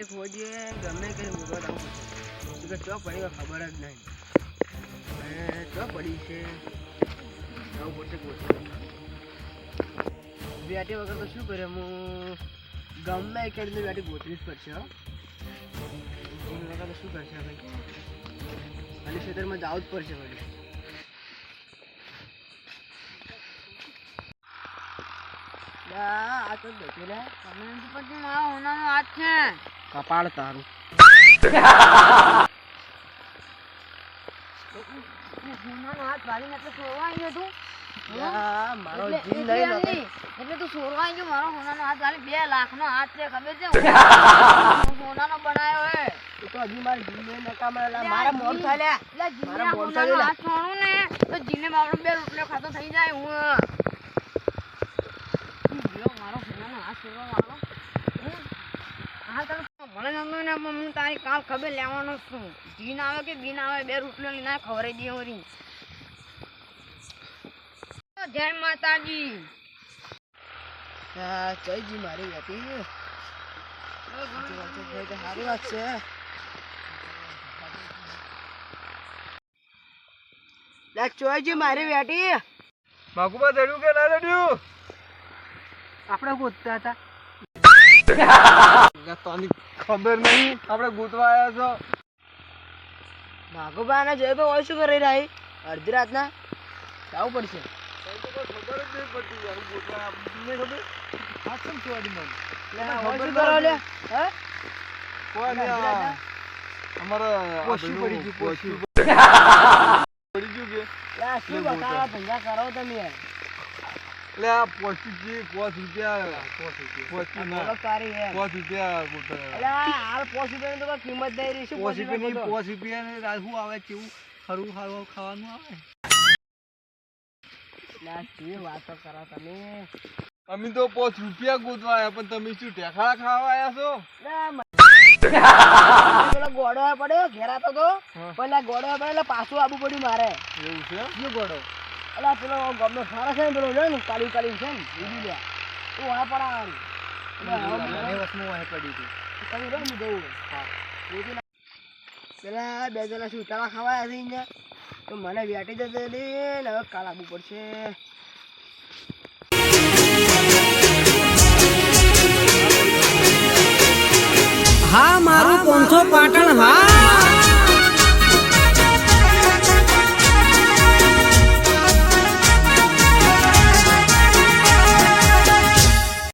માટે ફોજીએ ગમે કે ઊભો રહું. કે ચો પડી ખબર જ નહીં. અને ચો પડી છે? જવું પડશે ગોઠવી બેટી વગર તો શું કરે? હું ગમે કરીને બેટી ગોઠવી જ પડશે વગર તો શું કરશે ભાઈ? ખાલી ખેતરમાં જવું જ પડશે ભાઈ. આ તો બેઠી લે મારો હોનાનો હાથ છે. કપાળ તારું. હોનાનો હાથ વાળીને એટલે સોરવા આવ્યો તું. મારો જીવ નહીં એમ નકર. નહીં. એટલે તું સોરવા આવ્યો મારો હોનાનો હાથ વાળી. બે લાખનો હાથ છે ખબર છે? હોનાનો બનાવ્યો હે તો હજી મારે જીવ નહીં નકામા. મારા મોઢ થાય જીને મારા હોનાનો હાથ છોડું ને. તો જીને બાપડો બે રોટલો ખાતો થઈ જાય હું જીઓ મારો હોનાનો હાથ છોડવા વાળો હું હા તને મને જમતો ને હું તારી કાલ ખબર લેવાનો છું. જીન આવે કે બીન આવે બે રોટલો લઈને ખવડાવી દે વળી. જય માતાજી. હા જયજી મારી હતી વાત છે ભાઈ, સારી વાત છે. ચોયજી મારી બેટી. માગુબા દડ્યું કે ના દડ્યું? આપણે ગોતતા હતા. ખબર નહીં આપણે ગોતવા આવ્યા છો. ભાગોબા ને જોઈ હોય શું કરી રહી અડધી રાતના જવું પડશે. ખબર જ નહીં પડતી યાર ગોતવા ખબર આ કેમ ચોરી મને લે, ખબર હોય શું કરો લે હતી. હે? કોઈ નહીં અડધી રાતના? આ અમારા આ પડી ગયું, પોસ્યું. પડી ગયું કે? શું લે, બતાવો ધંધા કરો તમે. યાર એટલે આ પોસ્યું છે પાંચ રૂપિયા પાંચ રૂપિયા હાલ પોસ રૂપિયાની તો કિંમત નહીં રહી. પોસ રૂપિયા પાંચ રૂપિયા શું આવે કેવું ખરું ખાવા ખાવાનું આવે? લે, વાતો કરો તમે? અમે તો પાંચ રૂપિયા ગોતવા પણ તમે શું ટેખાડા ખાવા આવ્યા છો? પેલો ગોડો પડ્યો ઘેરાતો તો. આ ગોડો પડ્યો એટલે પાછું આવવું પડ્યું મારે. એવું છે? શું ગોડો? આ પેલો ગમે સારા છે ને પેલો છે ને કાલી કાલી છે ને એ લે. તું આ પડાવાનું એટલે હવે મને- તમે રહો, હું જઉં. રોટી પેલા બે જણા શું ઉતારા ખાવા આવ્યા અહીંયા. તો મને વેટી જશે ને હવે કાલ આવવું પડશે. હા મારું પોંચો પાટણ હા.